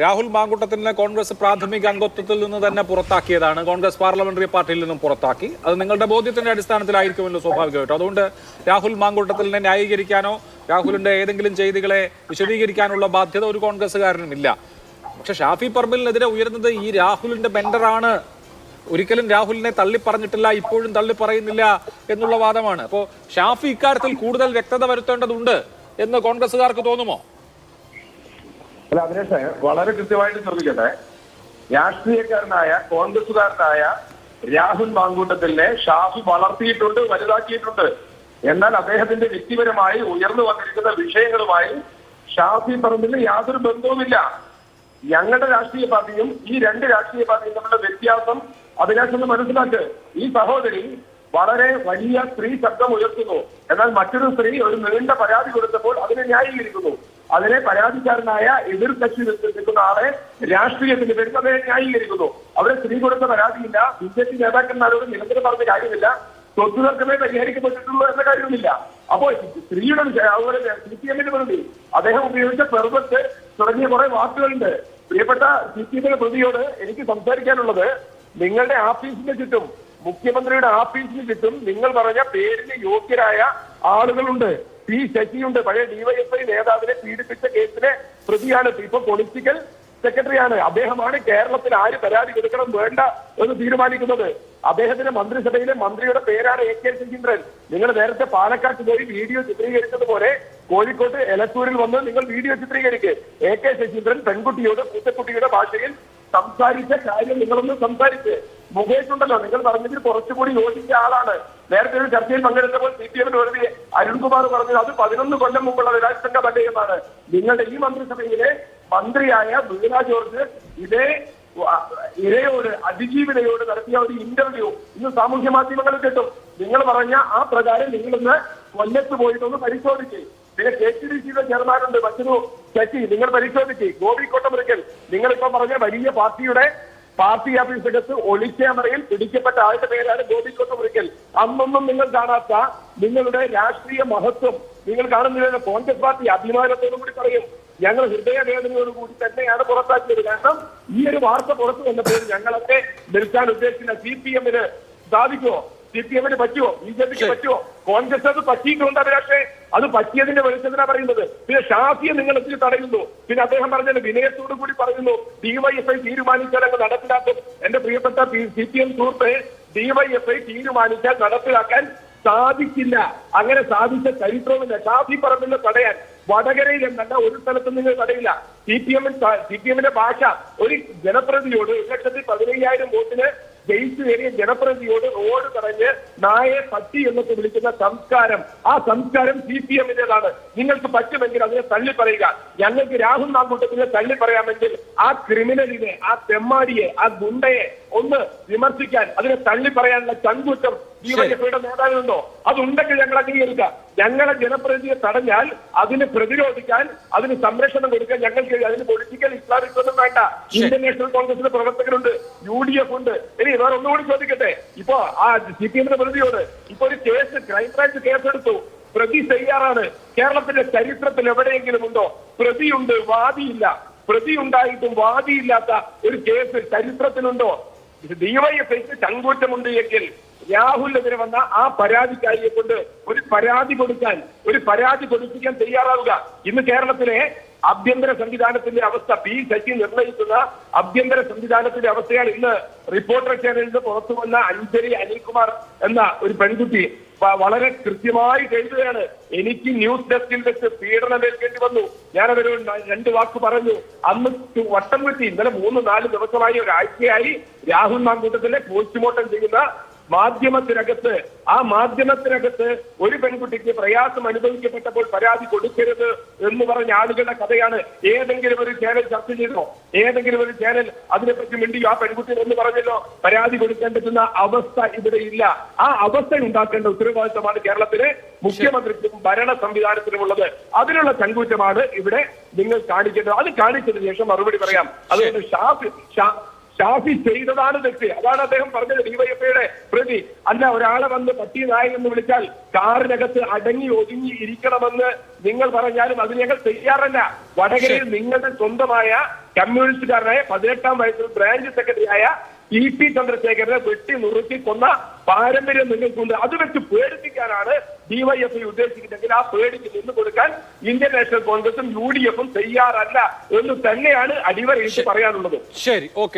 രാഹുൽ മാങ്കുട്ടത്തിനെ കോൺഗ്രസ് പ്രാഥമിക അംഗത്വത്തിൽ നിന്ന് തന്നെ പുറത്താക്കിയതാണ്. കോൺഗ്രസ് പാർലമെന്ററി പാർട്ടിയിൽ നിന്നും പുറത്താക്കി. അത് നിങ്ങളുടെ ബോധ്യത്തിന്റെ അടിസ്ഥാനത്തിലായിരിക്കുമല്ലോ സ്വാഭാവികമായിട്ടും. അതുകൊണ്ട് രാഹുൽ മാങ്കുട്ടത്തിനെ ന്യായീകരിക്കാനോ രാഹുലിന്റെ ഏതെങ്കിലും ചെയ്തികളെ വിശദീകരിക്കാനുള്ള ബാധ്യത ഒരു കോൺഗ്രസ്സുകാരനും ഇല്ല. പക്ഷെ ഷാഫി പറമ്പിലിനെതിരെ ഉയരുന്നത് ഈ രാഹുലിന്റെ ബെൻഡറാണ്. ഒരിക്കലും രാഹുലിനെ തള്ളി പറഞ്ഞിട്ടില്ല ഇപ്പോഴും തള്ളി പറയുന്നില്ല എന്നുള്ള വാദമാണ്. അപ്പോൾ ഷാഫി ഇക്കാര്യത്തിൽ കൂടുതൽ വ്യക്തത വരുത്തേണ്ടതുണ്ട് എന്ന് കോൺഗ്രസ്സുകാർക്ക് തോന്നുമോ? അല്ല അതിനേഷ് വളരെ കൃത്യമായിട്ട് ചോദിക്കട്ടെ. രാഷ്ട്രീയക്കാരനായ കോൺഗ്രസുകാരനായ രാഹുൽ മാങ്കൂട്ടത്തിനെ ഷാഫി വളർത്തിയിട്ടുണ്ട് വലുതാക്കിയിട്ടുണ്ട്. എന്നാൽ അദ്ദേഹത്തിന്റെ വ്യക്തിപരമായി ഉയർന്നു വന്നിരിക്കുന്ന വിഷയങ്ങളുമായി ഷാഫി പറമ്പിന് യാതൊരു ബന്ധവുമില്ല. ഞങ്ങളുടെ രാഷ്ട്രീയ പാർട്ടിയും ഈ രണ്ട് രാഷ്ട്രീയ പാർട്ടിയും തമ്മിലുള്ള വ്യത്യാസം അതിനകത്ത് മനസ്സിലാക്ക്. ഈ സഹോദരി വളരെ വലിയ സ്ത്രീ ശബ്ദം ഉയർത്തുന്നു. എന്നാൽ മറ്റൊരു സ്ത്രീ ഒരു നീണ്ട പരാതി കൊടുത്തപ്പോൾ അതിനെ ന്യായീകരിക്കുന്നു. അതിനെ പരാതിക്കാരനായ എതിർ കക്ഷി നിൽക്കുന്ന ആളെ രാഷ്ട്രീയത്തിന് പേരിൽ ന്യായീകരിക്കുന്നു. അവിടെ സ്ത്രീ കൊടുത്ത പരാതിയില്ല. ബി ജെ പി നേതാക്കന്മാരോട് നിരന്തരം പറഞ്ഞ കാര്യമില്ല. സ്വത്ത് തർക്കമേ പരിഹരിക്കപ്പെട്ടിട്ടുള്ളൂ എന്ന കാര്യമില്ല അപ്പോ സ്ത്രീയുടെ അതുപോലെ സി പി എമ്മിന്റെ പ്രതി അദ്ദേഹം ഉപയോഗിച്ച പെർവത്ത് തുടങ്ങിയ കുറെ വാക്കുകളുണ്ട്. പ്രിയപ്പെട്ട സി പി എമ്മിന്റെ പ്രതിയോട് എനിക്ക് സംസാരിക്കാനുള്ളത് നിങ്ങളുടെ ആഫീസിന് ചുറ്റും മുഖ്യമന്ത്രിയുടെ ആഫീസിന് ചുറ്റും നിങ്ങൾ പറഞ്ഞ പേരിന് യോഗ്യരായ ആളുകളുണ്ട്. പി ശശിയുണ്ട്. പഴയ ഡിവൈഎഫ്ഐ നേതാവിനെ പീഡിപ്പിച്ച കേസിലെ പ്രതിയാണ്. ഇപ്പൊ പൊളിറ്റിക്കൽ സെക്രട്ടറിയാണ് അദ്ദേഹമാണ് കേരളത്തിൽ ആര് പരാതി കൊടുക്കണം വേണ്ട എന്ന് തീരുമാനിക്കുന്നത്. അദ്ദേഹത്തിന്റെ മന്ത്രിസഭയിലെ മന്ത്രിയുടെ പേരാണ് എ കെ ശശീന്ദ്രൻ. നിങ്ങൾ നേരത്തെ പാലക്കാട്ട് പോയി വീഡിയോ ചിത്രീകരിച്ചതുപോലെ കോഴിക്കോട്ട് എലത്തൂരിൽ വന്ന് നിങ്ങൾ വീഡിയോ ചിത്രീകരിക്കുക എ കെ ശശീന്ദ്രൻ പെൺകുട്ടിയോട് പൂച്ചക്കുട്ടിയുടെ ഭാഷയിൽ സംസാരിച്ച കാര്യം നിങ്ങളൊന്ന് സംസാരിച്ച്. മുകേഷ് ഉണ്ടല്ലോ നിങ്ങൾ പറഞ്ഞതിൽ കുറച്ചുകൂടി യോജിച്ച ആളാണ്. നേരത്തെ ഒരു ചർച്ചയിൽ പങ്കെടുത്തപ്പോൾ സി പി എമ്മിന് വേണ്ടി അരുൺകുമാർ പറഞ്ഞത് അത് പതിനൊന്ന് കൊല്ലം മുമ്പുള്ള വിലാസംഘ പദ്ധതിയെന്നാണ് നിങ്ങളുടെ ഈ മന്ത്രിസഭയിലെ മന്ത്രിയായ വീണ ജോർജ് ഇതേ ഇരയോട് അതിജീവിതയോട് നടത്തിയ ഒരു ഇന്റർവ്യൂ ഇന്ന് സാമൂഹ്യ മാധ്യമങ്ങളിൽ കിട്ടും. നിങ്ങൾ പറഞ്ഞ ആ പ്രകാരം നിങ്ങളിന്ന് കൊല്ലത്ത് പോയിട്ടൊന്ന് പരിശോധിച്ച്. പിന്നെ കെ ടി ഡി സിയുടെ ചെയർമാനുണ്ട് മറ്റൊരു ശശി നിങ്ങൾ പരിശോധിച്ച്. ഗോപി കൊട്ടമുറിക്കൽ നിങ്ങളിപ്പോ പറഞ്ഞ വലിയ പാർട്ടിയുടെ പാർട്ടി ഓഫീസകത്ത് ഒളിക്യാമറയിൽ പിടിക്കപ്പെട്ട ആളുടെ പേരാണ് ഗോപി കൊട്ടമുറിക്കൽ അന്നൊന്നും നിങ്ങൾ കാണാത്ത നിങ്ങളുടെ രാഷ്ട്രീയ മഹത്വം നിങ്ങൾ കാണുന്നില്ല. കോൺഗ്രസ് പാർട്ടി അഭിമാനത്തോടു കൂടി പറയും. ഞങ്ങൾ ഹൃദയവേദനയോട് കൂടി തന്നെയാണ് പുറത്താക്കിയത്. കാരണം ഈ ഒരു വാർത്ത പുറത്തു വന്നപ്പോൾ ഞങ്ങളൊക്കെ നിൽക്കാൻ ഉദ്ദേശിക്കുന്ന സി പി എമ്മിന് സാധിക്കുമോ? സി പി എമ്മിന് പറ്റുമോ ബി ജെ പിക്ക് പറ്റുമോ കോൺഗ്രസ് അത് പറ്റിയിട്ടുണ്ട് പക്ഷേ അത് പറ്റിയതിന്റെ വെളിച്ചത്തിനാ പറയുന്നത്. പിന്നെ ഷാഫിയെ നിങ്ങൾ എത്തിരി തടയുന്നു. പിന്നെ അദ്ദേഹം പറഞ്ഞത് വിനയത്തോടു കൂടി പറയുന്നു. ഡിവൈഎഫ്ഐ തീരുമാനിച്ചാൽ അങ്ങ് നടപ്പിലാക്കും. എന്റെ പ്രിയപ്പെട്ട സി പി എം സുഹൃത്തെ ഡിവൈഎഫ്ഐ തീരുമാനിച്ചാൽ നടപ്പിലാക്കാൻ സാധിക്കില്ല. അങ്ങനെ സാധിച്ച ചരിത്രമില്ല ഷാഫി പറമ്പിനെ തടയാൻ. വടകരയിൽ എന്നല്ല ഒരു സ്ഥലത്തും നിങ്ങൾ തടയില്ല. സി പി എമ്മിൻ സി പി എമ്മിന്റെ ഭാഷ ഒരു ജനപ്രതിയോട് ഒരു ലക്ഷത്തി പതിനയ്യായിരം വോട്ടിന് ജയിച്ചു കയറിയ ജനപ്രതിയോട് റോഡ് തടഞ്ഞ് നായെ പട്ടി എന്നൊക്കെ വിളിക്കുന്ന സംസ്കാരം. ആ സംസ്കാരം സി പി എമ്മിന്റേതാണ്. നിങ്ങൾക്ക് പറ്റുമെങ്കിൽ അതിനെ തള്ളി പറയുക ഞങ്ങൾക്ക് രാഹുൽ മാങ്കൂട്ടത്തിനെ തള്ളി പറയാമെങ്കിൽ ആ ക്രിമിനലിനെ ആ തെമ്മാടിയെ ആ ഗുണ്ടയെ ഒന്ന് വിമർശിക്കാൻ അതിനെ തള്ളി പറയാനുള്ള ചങ്കൂറ്റം ഡിവൈഎഫ്ഐയുടെ നേതാവിനുണ്ടോ? അതുണ്ടെങ്കിൽ ഞങ്ങൾ അംഗീകരിക്കാം. ഞങ്ങളെ ജനപ്രതിനിധിയെ തടഞ്ഞാൽ അതിന് പ്രതിരോധിക്കാൻ അതിന് സംരക്ഷണം കൊടുക്കാൻ ഞങ്ങൾക്ക് അതിന് പൊളിറ്റിക്കൽ ഇസ്ലാമിക് ഒന്നും വേണ്ട. ഇന്ത്യൻ നാഷണൽ കോൺഗ്രസിന്റെ പ്രവർത്തകരുണ്ട് യു ഡി എഫ് ഉണ്ട്. ഇനി വേറെ ഒന്നുകൂടി ചോദിക്കട്ടെ? ഇപ്പൊ ആ സി പി എമ്മിന്റെ പ്രതിയോട് ഇപ്പൊ ഒരു കേസ് ക്രൈംബ്രാഞ്ച് കേസെടുത്തു പ്രതി തയ്യാറാണ്. കേരളത്തിന്റെ ചരിത്രത്തിൽ എവിടെയെങ്കിലും ഉണ്ടോ? പ്രതിയുണ്ട് വാദിയില്ല. പ്രതി ഉണ്ടായിട്ടും വാദിയില്ലാത്ത ഒരു കേസ് ചരിത്രത്തിലുണ്ടോ? ഡിവൈഎഫ്ഐക്ക് ചങ്കൂറ്റമുണ്ട് എങ്കിൽ രാഹുലിനെതിരെ വന്ന ആ പരാതിക്കാരിയെ കൊണ്ട് ഒരു പരാതി കൊടുക്കാൻ ഒരു പരാതി കൊടുപ്പിക്കാൻ തയ്യാറാവുക. ഇന്ന് കേരളത്തിലെ ആഭ്യന്തര സംവിധാനത്തിന്റെ അവസ്ഥ പി ശശി നിർണയിക്കുന്ന ആഭ്യന്തര സംവിധാനത്തിന്റെ അവസ്ഥയാണ് ഇന്ന് റിപ്പോർട്ടർ ചാനലിന് പുറത്തു വന്ന അഞ്ജലി അനിൽകുമാർ എന്ന ഒരു പെൺകുട്ടി. വളരെ കൃത്യമായി എഴുതുകയാണ്. എനിക്ക് ന്യൂസ് ഡെസ്കിൽ വെച്ച് പീഡനം ഏൽക്കേണ്ടി വന്നു. അവരോട് രണ്ട് വാക്ക് പറഞ്ഞു. അന്ന് വട്ടം വെട്ടി ഇന്നലെ മൂന്ന് നാല് ദിവസമായി ഒരാഴ്ചയായി രാഹുൽ മാങ്കൂട്ടത്തിലെ പോസ്റ്റ്മോർട്ടം ചെയ്യുന്ന മാധ്യമത്തിനകത്ത് ആ മാധ്യമത്തിനകത്ത് ഒരു പെൺകുട്ടിക്ക് പ്രയാസം അനുഭവിക്കപ്പെട്ടപ്പോൾ പരാതി കൊടുക്കരുത് എന്ന് പറഞ്ഞ ആളുകളുടെ കഥയാണ് ഏതെങ്കിലും ഒരു ചാനൽ ചർച്ച ചെയ്തോ ഏതെങ്കിലും ഒരു ചാനൽ അതിനെപ്പറ്റി മിണ്ടിയോ ആ പെൺകുട്ടി എന്ന് പറഞ്ഞല്ലോ പരാതി കൊടുക്കാൻ പറ്റുന്ന അവസ്ഥ ഇവിടെ ഇല്ല. ആ അവസ്ഥ ഉണ്ടാക്കേണ്ട ഉത്തരവാദിത്തമാണ് കേരളത്തിലെ മുഖ്യമന്ത്രിക്കും ഭരണ സംവിധാനത്തിനുമുള്ളത് അതിനുള്ള ചങ്കൂറ്റമാണ് ഇവിടെ നിങ്ങൾ കാണിക്കേണ്ടത്. അത് കാണിച്ചതിന് ശേഷം മറുപടി പറയാം. അതുകൊണ്ട് ഷാഫി ഷാഫി ചെയ്തതാണ് തെറ്റ്. അതാണ് അദ്ദേഹം പറഞ്ഞത് ഡിവൈഎഫ്ഐയുടെ പ്രതി. അല്ല ഒരാളെ വന്ന് പട്ടി നായകൻ എന്ന് വിളിച്ചാൽ കാറിനകത്ത് അടങ്ങി ഒതുങ്ങി ഇരിക്കണമെന്ന് നിങ്ങൾ പറഞ്ഞാലും അത് ഞങ്ങൾ തയ്യാറല്ല. വടകരയിൽ നിങ്ങളുടെ സ്വന്തമായ കമ്മ്യൂണിസ്റ്റുകാരനായ പതിനെട്ടാം വയസ്സിൽ ബ്രാഞ്ച് സെക്രട്ടറിയായ ഇ പി ചന്ദ്രശേഖരനെ വെട്ടി നുറുക്കി കൊന്ന പാരമ്പര്യം നിങ്ങൾക്കുണ്ട്. അത് വെച്ച് പേടിപ്പിക്കാനാണ് ഡിവൈഎഫ്ഐ ഉദ്ദേശിക്കുന്നതെങ്കിൽ ആ പേടിക്ക് നിന്ന് കൊടുക്കാൻ ഇന്ത്യൻ നാഷണൽ കോൺഗ്രസും യു ഡി എഫും തയ്യാറല്ല എന്ന് തന്നെയാണ് അടിവരയിട്ട് പറയാനുള്ളത്. ശരി. ഓക്കെ.